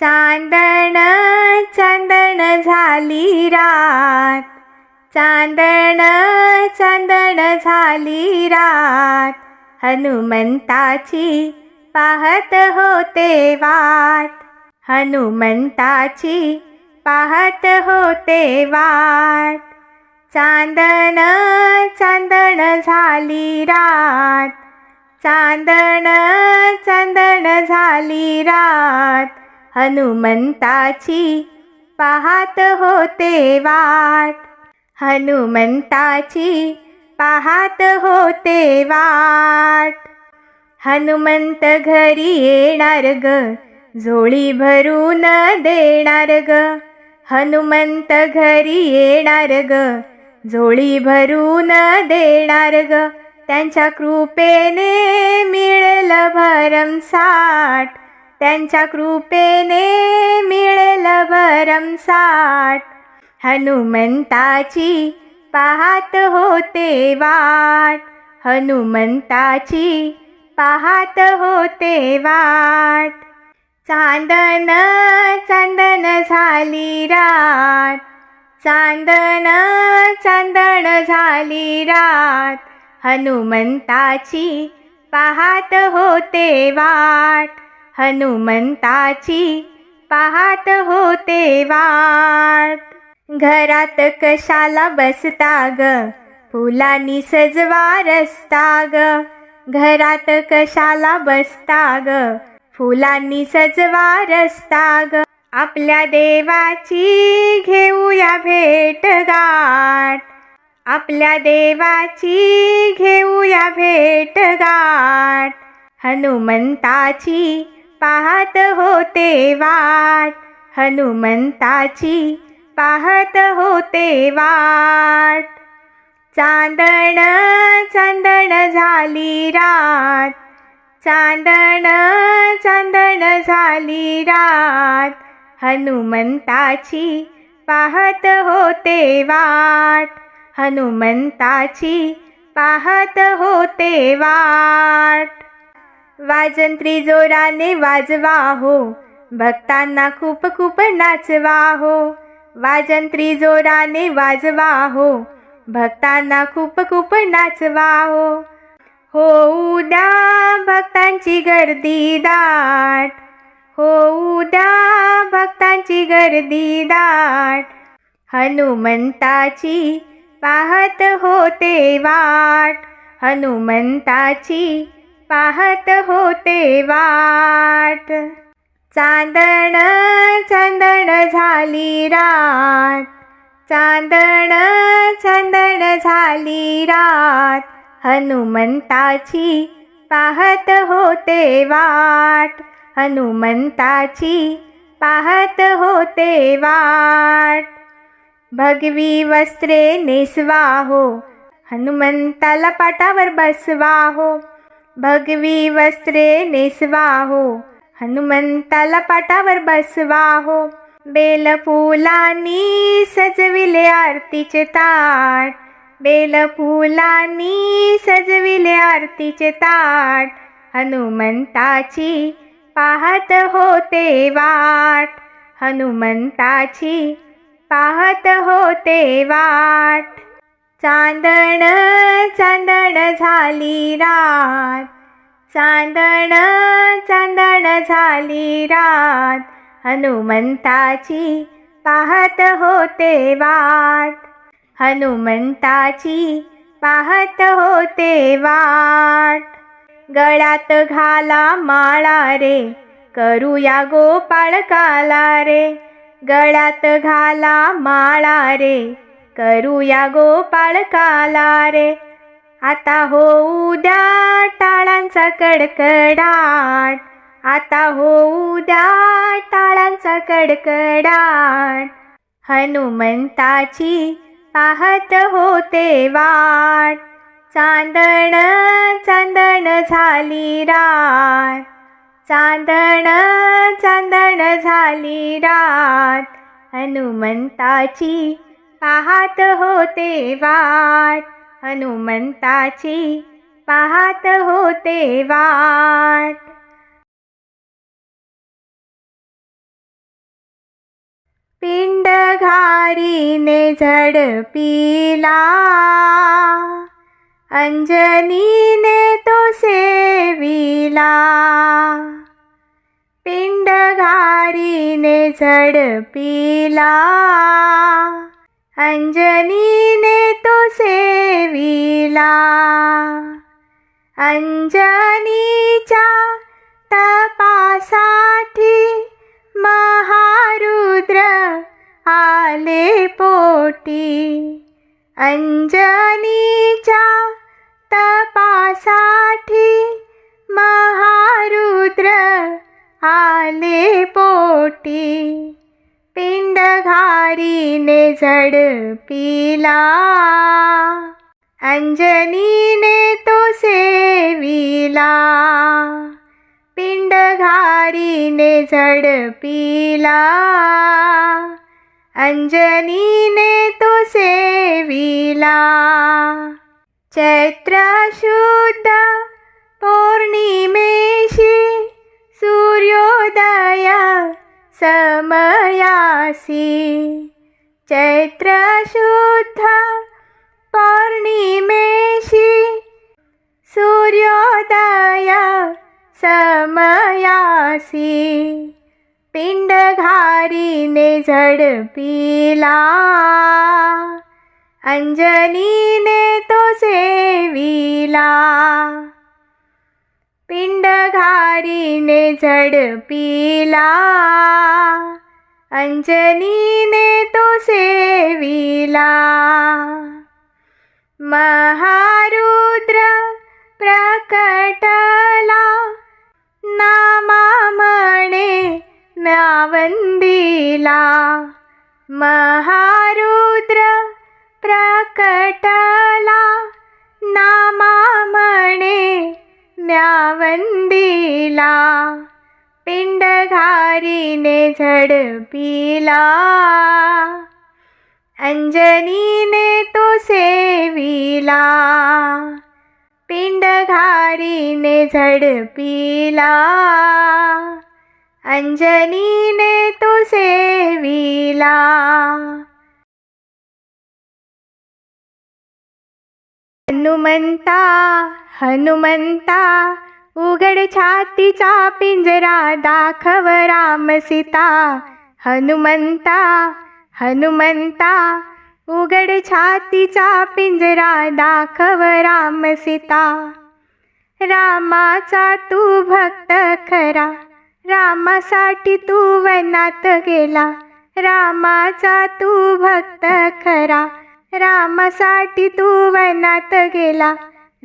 चांदण चांदण झाली रात. चांदण चांदण झाली रात. हनुमंताची पाहत होते वाट. हनुमंताची पाहत होते वाट. चांदण चांदण झाली रात. चांदण चांदण झाली रात. हनुमंताची पाहत होते वाट. हनुमंताची पाहत होते वाट. हनुमंत घरी येणार ग झोळी भरून देणार ग. हनुमंत घरी येणार ग झोळी भरून देणार ग. त्यांच्या कृपेने मिळेल भरमसाठ. त्यांच्या कृपेने मिळलं भरमसाठ हनुमंताची पाहत होते वाट. हनुमंताची पाहत होते वाट. चांदन चांदन झाली रात. चांदन चांदण झाली रात. हनुमंताची पाहत होते वाट. हनुमंताची पाहत होते वाट. घरात कशाला बसता ग? फुलांनी सजवा रस्ता ग. घरात कशाला बसता ग? फुलांनी सजवा रस्ता ग. आपल्या देवाची घेऊया भेट गाठ आपल्या देवाची घेऊया भेट गाठ हनुमंताची पाहत होते वाट. हनुमंताची पाहत होते वाट. चांदण चांदण झाली रात. चांदण चांदण झाली रात. हनुमंताची पाहत होते वाट. हनुमंताची पाहत होते वाट. वाजंत्री जोराने वाजवा हो भक्तांना खूप खूप नाचवा हो वाजंत्री जोराने वाजवा हो भक्तांना खूप खूप नाचवा हो हो उद्या भक्तांची गर्दी दाट. हो उद्या भक्तांची गर्दी दाट. हनुमंताची पाहत होते वाट. हनुमंताची पाहत होते वाट. चांदण चंदण झाली रात. चांदण चंदण झाली रात. हनुमंताची पाहत होते वाट. हनुमंताची पाहत होते वाट. भगवी वस्त्रे नेसवा हो. हनुमंताला पाटावर बसवा हो. भगवी वस्त्रे नेसवा हो हनुमंताला पाटावर बसवा हो बेल सजविले आरतीचे ताट. बेलफुलांनी सजविले आरतीचे ताट. हनुमंताची पाहत होते वाट. हनुमंताची पाहत होते वाट. चांदण चांदण झाली रात. चांदण चांदण झाली रात. हनुमंताची पाहत होते वाट. हनुमंताची पाहत होते वाट. गळ्यात घाला माळा रे करूया गोपाळकाला रे. गळ्यात घाला माळा रे करूया गोपाळकाला रे आता हो उद्या टाळांचा कडकडाट. आता हो उद्या टाळांचा कडकडाट. हनुमंताची पाहत होते वाट. चांदण चांदण झाली रात. चांदण चांदण झाली रात. हनुमंताची पाहत होते वाट हनुमंताची पाहत होते वाट पिंड घारीने झडपिला. अंजनीने तो सेविला. पिंड घारीने झडपिला. अंजनीने तो सेविला. अंजनीच्या वारीने झड पिला. अंजनीने तो सेविला. पिंडघारीने झड पिला. अंजनीने तो सेविला. चैत्र शुद्ध पौर्णिमेशी सूर्योदया समयासि। चैत्रशुद्ध पौर्णिमेषि सूर्योदय समयासि। पिण्डघारिने झड पीला। तो सेविला। पिंड घारीने झडपिला अंजनीने तो सेविला. महारुद्र प्रकटला. नामा म्हणे म्यावंदिला महारुद्र प्रकटला. नामा म्हणे म्यावंदिला पिंडघारीने झडपिला. अंजनीने तो सेविला पिंडघारीने झडपिला. अंजनीने तो सेविला. हनुमंता हनुमंता उघड छातीचा पिंजरा दाखव राम सीता. हनुमंता हनुमंता उघड छातीचा पिंजरा दाखव राम सीता. रामाचा तू भक्त खरा रामासाठी तू वनात गेला. रामाचा तू भक्त खरा रामासाठी तू वनात गेला.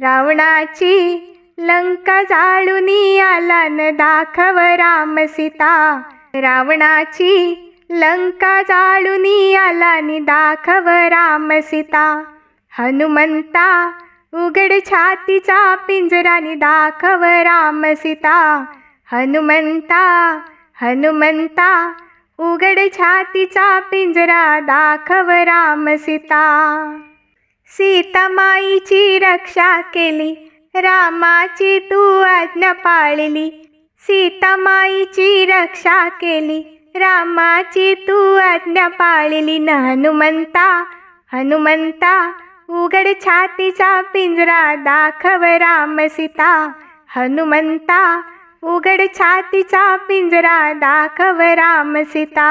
रावणाची लंका जाळूनी आला. न दाखव राम सीता. रावणाची लंका जाळूनी आला. नि दाखव राम सीता. हनुमंता उघड छातीचा पिंजरानी दाखव राम सीता. हनुमंता हनुमंता उघड छातीचा पिंजरा दाखव राम सीता. सीतामाईची रक्षा केली रामाची तू आज्ञा पाळली. सीतामाईची रक्षा केली रामाची तू आज्ञा पाळली. न हनुमंता हनुमंता उघड छातीचा पिंजरा दाखव राम सीता. हनुमंता उघड छातीचा पिंजरा दाखव राम सीता.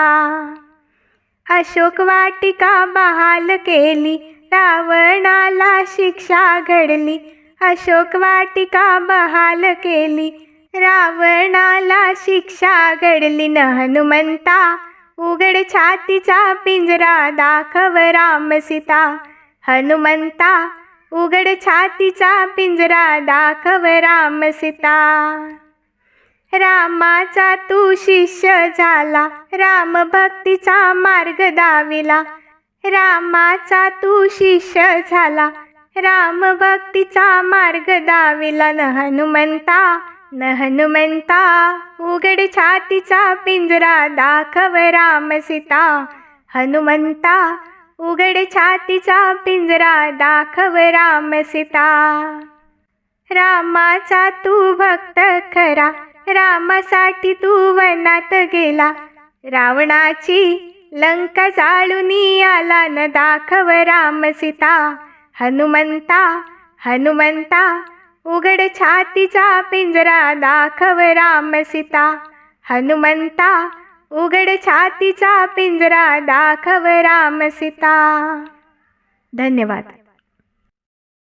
अशोक वाटिका बहाल केली रावणाला शिक्षा घडली. अशोक वाटिका बहाल केली रावणाला शिक्षा घडली. न हनुमंता उघड छातीचा पिंजरा दाखव राम सीता. हनुमंता उघड छातीचा पिंजरा दाखव राम सीता. रामाचा तू शिष्य झाला राम भक्तीचा मार्ग दाविला. रामाचा तू शिष्य झाला राम भक्तीचा मार्ग दाविला. न हनुमंता न हनुमंता उघड छातीचा पिंजरा दाखव राम सीता. हनुमंता उघड छातीचा पिंजरा दाखव राम सीता. रामाचा तू भक्त खरा रामासाठी तू वनात गेला. रावणाची लंका जाळूनी आला. न दाखव राम सीता. हनुमंता हनुमंता उघड छातीचा पिंजरा दाखव राम सीता. हनुमंता उघड छातीचा पिंजरा दाखव राम सीता. धन्यवाद.